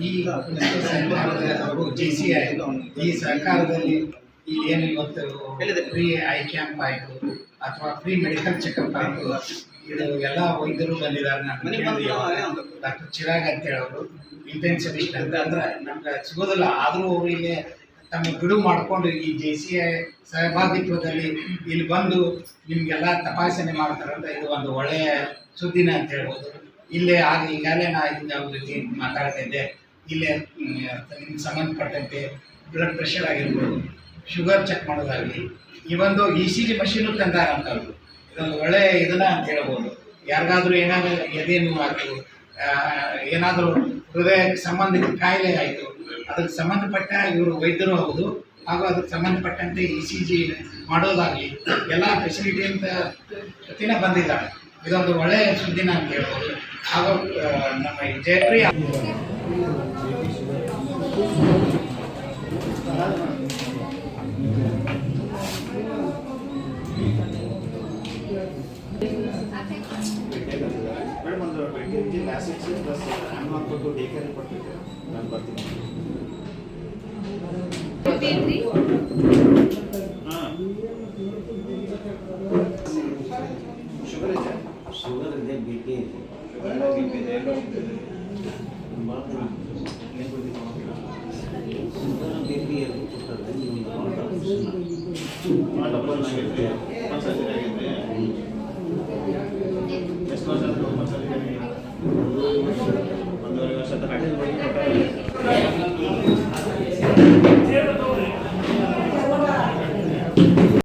ಈ J C I ಈ ಸರ್ಕಾರದಲ್ಲಿ ಈ ಏನು ಇವತ್ತು ಫ್ರೀ ಐ ಕ್ಯಾಂಪ್ ಆಯಿತು ಅಥವಾ ಫ್ರೀ ಮೆಡಿಕಲ್ ಚೆಕಪ್ ಆಯಿತು ಇದು ಎಲ್ಲ ವೈದ್ಯರು ಬಂದಿದ್ದಾರೆ ಡಾಕ್ಟರ್ ಚಿರಾಗ್ ಅಂತ ಹೇಳೋರು ಇಂಟೆನ್ಸಿವಿಸ್ಟ್ ಅಂತ ಅಂದ್ರೆ ನಮ್ಗೆ ಸಿಗೋದಿಲ್ಲ ಆದರೂ ಅವರು ಇಲ್ಲಿ ತಮ್ಮ ಬಿಡು ಮಾಡಿಕೊಂಡು ಈ ಜೆ ಸಿ ಐ ಸಹಭಾಗಿತ್ವದಲ್ಲಿ ಇಲ್ಲಿ ಬಂದು ನಿಮಗೆಲ್ಲ ತಪಾಸಣೆ ಮಾಡ್ತಾರಂತ ಇದು ಒಂದು ಒಳ್ಳೆಯ ಸುದ್ದಿನ ಅಂತ ಹೇಳ್ಬೋದು. ಇಲ್ಲೇ ಆಗ ಈಗಾಗಲೇ ನಾ ಅವ್ರ ಜೊತೆ ಮಾತಾಡ್ತಾ ಇದ್ದೆ. ಇಲ್ಲೇ ನಿಮ್ಗೆ ಸಂಬಂಧಪಟ್ಟಂತೆ ಬ್ಲಡ್ ಪ್ರೆಷರ್ ಆಗಿರ್ಬೋದು ಶುಗರ್ ಚೆಕ್ ಮಾಡೋದಾಗಲಿ ಈ ಒಂದು ಇ ಸಿ ಜಿ ಮಷೀನು ತಂದಾರಂಥವ್ರು ಇದೊಂದು ಒಳ್ಳೆಯ ಇದನ್ನ ಅಂತ ಹೇಳ್ಬೋದು. ಯಾರಿಗಾದ್ರೂ ಏನಾದರೂ ಎದೆ ನೋವು ಏನಾದರೂ ಹೃದಯಕ್ಕೆ ಸಂಬಂಧಿತ ಕಾಯಿಲೆ ಆಯಿತು. ಅದಕ್ಕೆ ಸಂಬಂಧಪಟ್ಟ ಇವರು ವೈದ್ಯರು ಹೌದು. ಹಾಗೂ ಅದಕ್ಕೆ ಸಂಬಂಧಪಟ್ಟಂತೆ ಇ ಸಿ ಜಿ ಮಾಡೋದಾಗಲಿ ಎಲ್ಲ ಫೆಸಿಲಿಟಿ ಅಂತ ಜೊತೆನೇ ಬಂದಿದ್ದಾರೆ. ಇದೊಂದು ಒಳ್ಳೆಯ ಸುದ್ದಿನ ಅಂತ ಹೇಳ್ಬೋದು. ಹಾಗೂ ನಮ್ಮ ಈ ಜಯಪ್ರಿಯ ಮೇಡಮ್ ಒಂದು twenty K G Lasix plus ಹಣ್ಣು ಹಾಕ್ಬಿಟ್ಟು ಡೇ ಕೇರ್ ಕೊಡ್ತಿದ್ದೆ ನಾನು ಬರ್ತೀನಿ ಬೇಕ್ರಿ ಹಾಂ ಶುಗರ್ ಇದೆ ಶುಗರ್ ಇದೆ ಬಿ ಪಿ ಇದೆ ಶುಗರ್ ಬಿ ಪಿ ಇದೆ ಭಾಳ ಜನ ಏನು ಕುಡಿತೀವಿ ಶುಗರ್ ಬಿ ಪಿ ಎರಡು ಕೊಟ್ಟರೆ ನೀವು ಡಬ್ಬಲ್ ಆಗಿದೆ